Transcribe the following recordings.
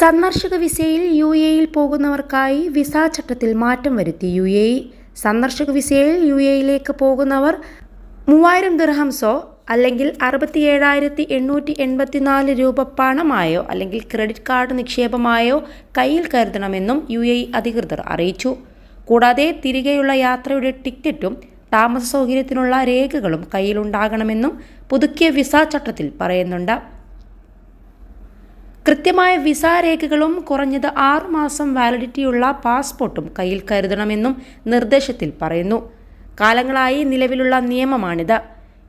സന്ദർശക വിസയിൽ യു എയിൽ പോകുന്നവർക്കായി വിസ ചട്ടത്തിൽ മാറ്റം വരുത്തി യു എ സന്ദർശക വിസയിൽ യു എയിലേക്ക് പോകുന്നവർ മൂവായിരം ദിർഹംസോ അല്ലെങ്കിൽ അറുപത്തി ഏഴായിരത്തി എണ്ണൂറ്റി എൺപത്തിനാല് രൂപ പണമായോ അല്ലെങ്കിൽ ക്രെഡിറ്റ് കാർഡ് നിക്ഷേപമായോ കയ്യിൽ കരുതണമെന്നും യു എ അധികൃതർ അറിയിച്ചു. കൂടാതെ തിരികെയുള്ള യാത്രയുടെ ടിക്കറ്റും താമസ സൗകര്യത്തിനുള്ള രേഖകളും കയ്യിലുണ്ടാകണമെന്നും പുതുക്കിയ വിസ ചട്ടത്തിൽ പറയുന്നുണ്ട്. കൃത്യമായ വിസ രേഖകളും കുറഞ്ഞത് ആറുമാസം വാലിഡിറ്റിയുള്ള പാസ്പോർട്ടും കയ്യിൽ കരുതണമെന്നും നിർദ്ദേശത്തിൽ പറയുന്നു. കാലങ്ങളായി നിലവിലുള്ള നിയമമാണിത്.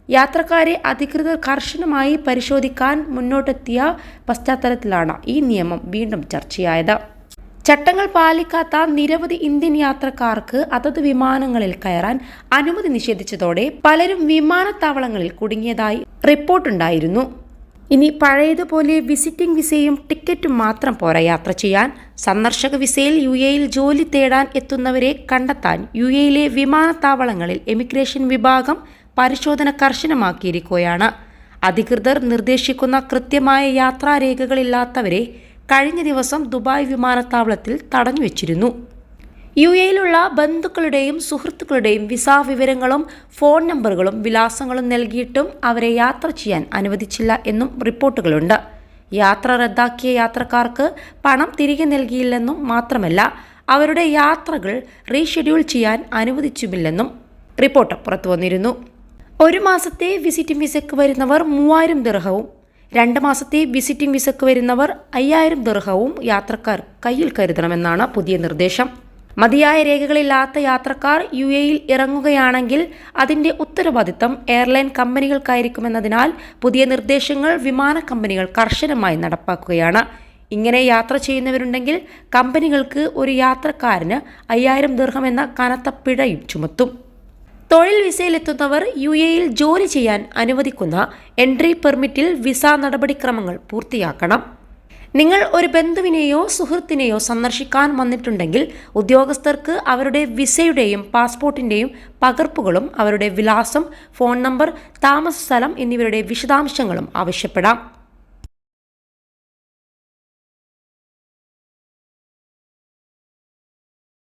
യാത്രക്കാരെ അധികൃതർ കർശനമായി പരിശോധിക്കാൻ മുന്നോട്ടെത്തിയ പശ്ചാത്തലത്തിലാണ് ഈ നിയമം വീണ്ടും ചർച്ചയായത്. ചട്ടങ്ങൾ പാലിക്കാത്ത നിരവധി ഇന്ത്യൻ യാത്രക്കാർക്ക് അതത് വിമാനങ്ങളിൽ കയറാൻ അനുമതി നിഷേധിച്ചതോടെ പലരും വിമാനത്താവളങ്ങളിൽ കുടുങ്ങിയതായി റിപ്പോർട്ടുണ്ടായിരുന്നു. ഇനി പഴയതുപോലെ വിസിറ്റിംഗ് വിസയും ടിക്കറ്റും മാത്രം പോരാ യാത്ര ചെയ്യാൻ സന്ദർശക വിസയിൽ യു എയിൽ ജോലി തേടാൻ എത്തുന്നവരെ കണ്ടെത്താൻ യു എയിലെ വിമാനത്താവളങ്ങളിൽ എമിഗ്രേഷൻ വിഭാഗം പരിശോധന കർശനമാക്കിയിരിക്കുകയാണ്. അധികൃതർ നിർദ്ദേശിക്കുന്ന കൃത്യമായ യാത്രാരേഖകളില്ലാത്തവരെ കഴിഞ്ഞ ദിവസം ദുബായ് വിമാനത്താവളത്തിൽ തടഞ്ഞുവെച്ചിരുന്നു. യു എയിലുള്ള ബന്ധുക്കളുടെയും സുഹൃത്തുക്കളുടെയും വിസാ വിവരങ്ങളും ഫോൺ നമ്പറുകളും വിലാസങ്ങളും നൽകിയിട്ടും അവരെ യാത്ര ചെയ്യാൻ അനുവദിച്ചില്ല എന്നും റിപ്പോർട്ടുകളുണ്ട്. യാത്ര റദ്ദാക്കിയ യാത്രക്കാർക്ക് പണം തിരികെ നൽകിയില്ലെന്നും മാത്രമല്ല അവരുടെ യാത്രകൾ റീഷെഡ്യൂൾ ചെയ്യാൻ അനുവദിച്ചുമില്ലെന്നും റിപ്പോർട്ട് പുറത്തുവന്നിരുന്നു. ഒരു മാസത്തെ വിസിറ്റിംഗ് വിസയ്ക്ക് വരുന്നവർ മൂവായിരം ദിർഹവും രണ്ട് മാസത്തെ വിസിറ്റിംഗ് വിസയ്ക്ക് വരുന്നവർ അയ്യായിരം ദിർഹവും യാത്രക്കാർ കയ്യിൽ കരുതണമെന്നാണ് പുതിയ നിർദ്ദേശം. മതിയായ രേഖകളില്ലാത്ത യാത്രക്കാർ യു എയിൽ ഇറങ്ങുകയാണെങ്കിൽ അതിന്റെ ഉത്തരവാദിത്തം എയർലൈൻ കമ്പനികൾക്കായിരിക്കുമെന്നതിനാൽ പുതിയ നിർദ്ദേശങ്ങൾ വിമാന കമ്പനികൾ കർശനമായി നടപ്പാക്കുകയാണ്. ഇങ്ങനെ യാത്ര ചെയ്യുന്നവരുണ്ടെങ്കിൽ കമ്പനികൾക്ക് ഒരു യാത്രക്കാരന് അയ്യായിരം ദീർഘം എന്ന കനത്ത പിഴയും ചുമത്തും. തൊഴിൽ വിസയിലെത്തുന്നവർ യു എയിൽ ജോലി ചെയ്യാൻ അനുവദിക്കുന്ന എൻട്രി പെർമിറ്റിൽ വിസ നടപടിക്രമങ്ങൾ പൂർത്തിയാക്കണം. നിങ്ങൾ ഒരു ബന്ധുവിനെയോ സുഹൃത്തിനെയോ സന്ദർശിക്കാൻ വന്നിട്ടുണ്ടെങ്കിൽ ഉദ്യോഗസ്ഥർക്ക് അവരുടെ വിസയുടെയും പാസ്പോർട്ടിന്റെയും പകർപ്പുകളും അവരുടെ വിലാസം ഫോൺ നമ്പർ താമസ സ്ഥലം എന്നിവരുടെ വിശദാംശങ്ങളും ആവശ്യപ്പെടാം.